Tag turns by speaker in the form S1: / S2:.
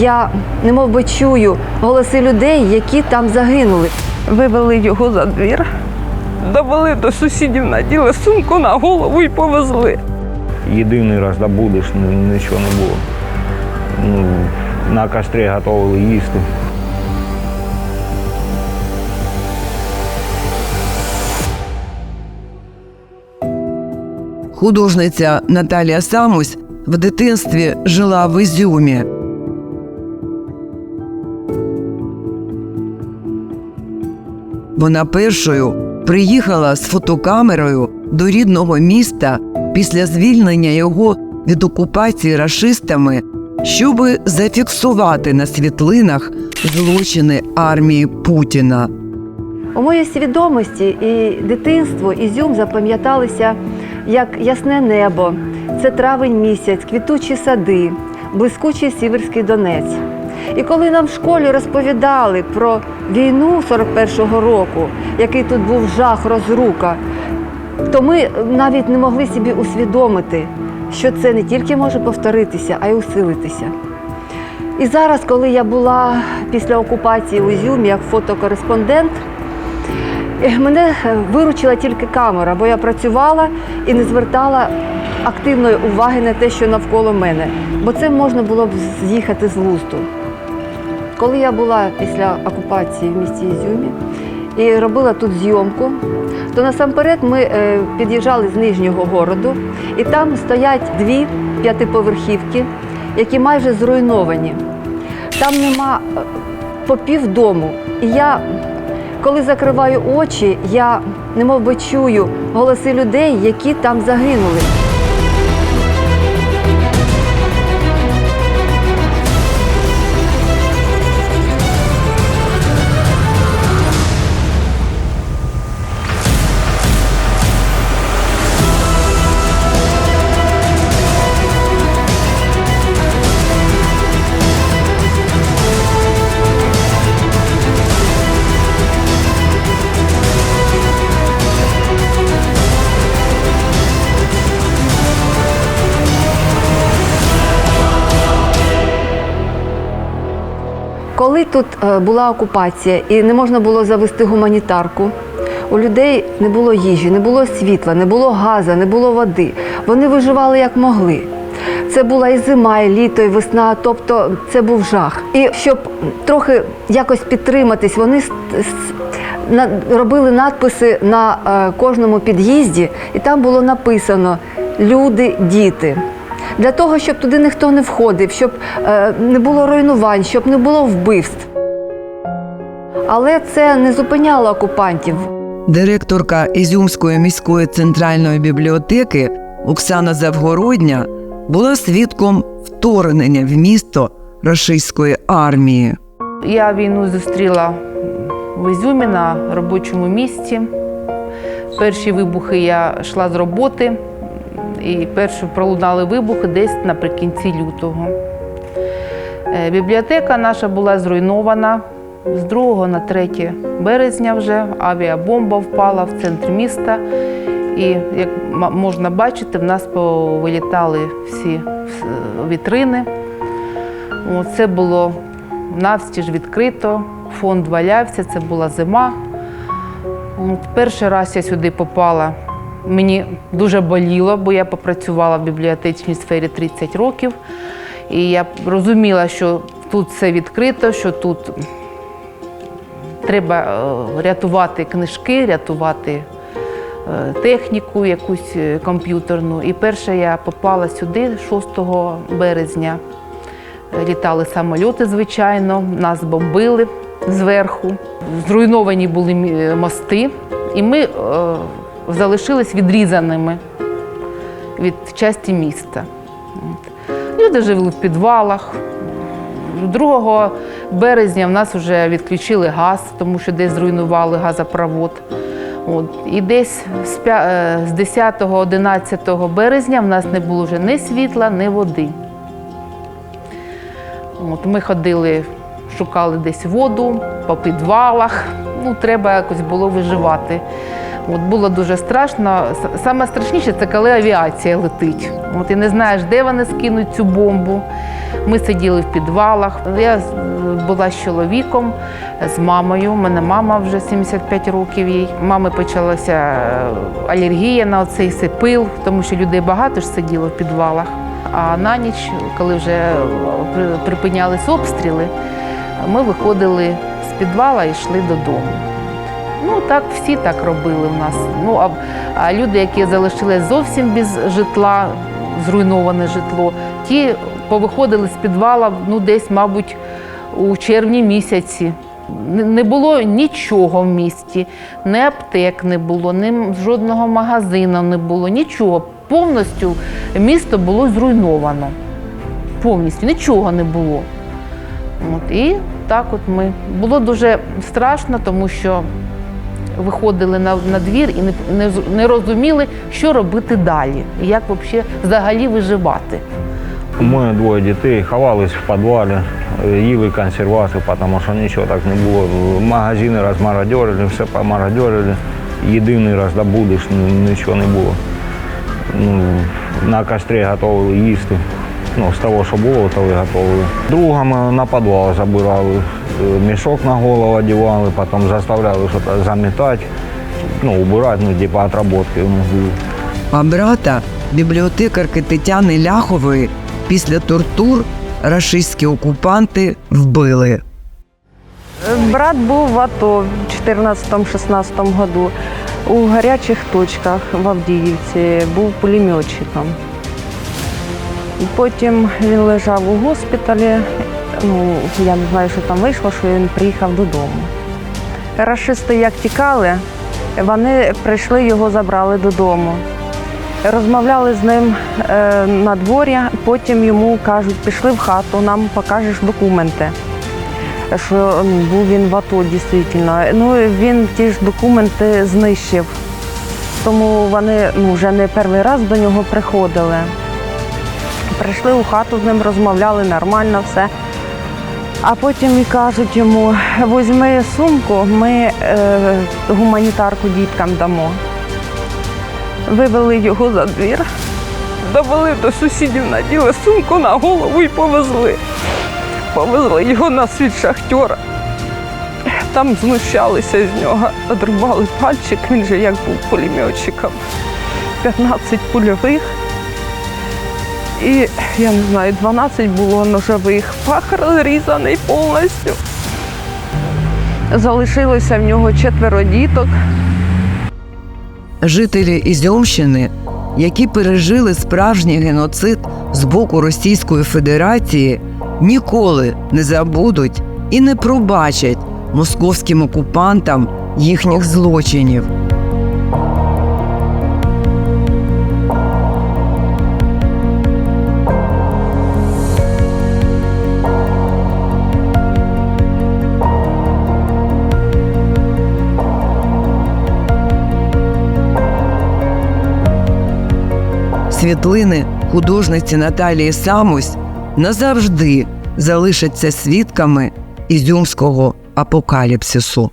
S1: я немов би чую голоси людей, які там загинули.
S2: Вивели його за двір, довели до сусідів, наділи сумку на голову і повезли.
S3: Єдиний раз добудеш, ну, нічого не було. Ну, на кострі готували їсти.
S4: Художниця Наталія Самусь в дитинстві жила в Ізюмі. Вона першою приїхала з фотокамерою до рідного міста після звільнення його від окупації рашистами, щоби зафіксувати на світлинах злочини армії Путіна.
S1: У моїй свідомості і дитинство, Ізюм запам'яталися як ясне небо, це травень місяць, квітучі сади, блискучий сіверський Донець. І коли нам в школі розповідали про війну 41-го року, який тут був жах, розрука, то ми навіть не могли собі усвідомити, що це не тільки може повторитися, а й усилитися. І зараз, коли я була після окупації у Ізюмі як фотокореспондент, е, мене е, виручила тільки камера, бо я працювала і не звертала активної уваги на те, що навколо мене, бо це можна було б з'їхати з лусту. Коли я була після окупації в місті Ізюмі і робила тут зйомку, то насамперед ми е, під'їжджали з нижнього городу, і там стоять дві п'ятиповерхівки, які майже зруйновані. Там нема е, по півдому. І я, коли закриваю очі, я немов би чую голоси людей, які там загинули. Коли тут е, була окупація і не можна було завести гуманітарку, у людей не було їжі, не було світла, не було газу, не було води. Вони виживали як могли. Це була і зима, і літо, і весна, тобто це був жах. І щоб трохи якось підтриматись, вони робили надписи на е, кожному під'їзді, і там було написано Люди, діти. Для того, щоб туди ніхто не входив, щоб е, не було руйнувань, щоб не було вбивств. Але це не зупиняло окупантів.
S4: Директорка Ізюмської міської центральної бібліотеки Оксана Завгородня була свідком вторгнення в місто рашистської армії.
S5: Я війну зустріла в Ізюмі на робочому місці. Перші вибухи я йшла з роботи, і перші пролунали вибухи десь наприкінці лютого. Е, Бібліотека наша була зруйнована з 2 на 3 березня вже авіабомба впала в центр міста. І як можна бачити, в нас повилітали всі вітрини. Це було навстіж відкрито, фонд валявся, це була зима. Перший раз я сюди попала. Мені дуже боліло, бо я попрацювала в бібліотечній сфері 30 років. І я розуміла, що тут все відкрито, що тут треба е, рятувати книжки, рятувати е, техніку якусь е, комп'ютерну. І перше я попала сюди 6 березня. Літали самольоти, звичайно, нас бомбили зверху. Зруйновані були мости, і ми залишились відрізаними від часті міста. Люди жили в підвалах. 2 березня в нас вже відключили газ, тому що десь зруйнували газопровод. От. І десь з е, з 10-11 березня в нас не було вже ні світла, ні води. От ми ходили, шукали десь воду по підвалах. Ну, треба якось було виживати. От було дуже страшно. Саме страшніше це коли авіація летить. От і не знаєш, де вони скинуть цю бомбу. Ми сиділи в підвалах. Я була з чоловіком, з мамою. У мене мама вже 75 років їй. Мами почалася е, алергія на цей сипил, тому що людей багато ж сиділо в підвалах. А на ніч, коли вже е, припинялись обстріли, ми виходили з підвала і йшли додому. Ну так всі так робили в нас. Ну а, люди, які залишились зовсім без житла, зруйноване житло, ті повиходили з підвала ну десь, мабуть, у червні місяці. Не було нічого в місті, ні аптек не було, ні жодного магазину не було, нічого. Повністю місто було зруйновано. Повністю нічого не було. От, і так от ми. Було дуже страшно, тому що виходили на, на двір і не, не, не розуміли, що робити далі, як вообще взагалі виживати.
S3: Ми двоє дітей ховались в підвалі, їли консервацію, тому що нічого так не було. Магазини розмародерили, все помародерили. Єдиний роздобудеш, н- нічого не було. Ну, на кострі готували їсти. Ну, з того, що було, то і готували. Друга на підвал забирали, е, мішок на голову одягали, потім заставляли щось замітати, ну, убирати, ну, типу, отработки у нас були.
S4: А брата бібліотекарки Тетяни Ляхової після тортур рашистські окупанти вбили.
S2: Брат був в АТО в 14-16 году. У гарячих точках в Авдіївці був пулеметчиком. Потім він лежав у госпіталі. Ну, я не знаю, що там вийшло, що він приїхав додому. Рашисти як тікали, вони прийшли, його забрали додому. Розмовляли з ним е, на дворі, потім йому кажуть, пішли в хату, нам покажеш документи що був він в АТО дійсно. Ну він ті ж документи знищив. Тому вони ну, вже не перший раз до нього приходили. Прийшли у хату з ним, розмовляли нормально все. А потім і кажуть йому, візьми сумку, ми е, гуманітарку діткам дамо. Вивели його за двір, довели до сусідів, наділи сумку на голову і повезли. Повезли його на світ шахтера. Там знущалися з нього, одрубали пальчик, він же як був пулеметчиком. 15 польових. І я не знаю, 12 було ножових. Пах розрізаний повністю. Залишилося в нього четверо діток.
S4: Жителі Ізюмщини, які пережили справжній геноцид з боку Російської Федерації, ніколи не забудуть і не пробачать московським окупантам їхніх злочинів. Світлини художниці Наталії Самусь назавжди залишаться свідками ізюмського апокаліпсису.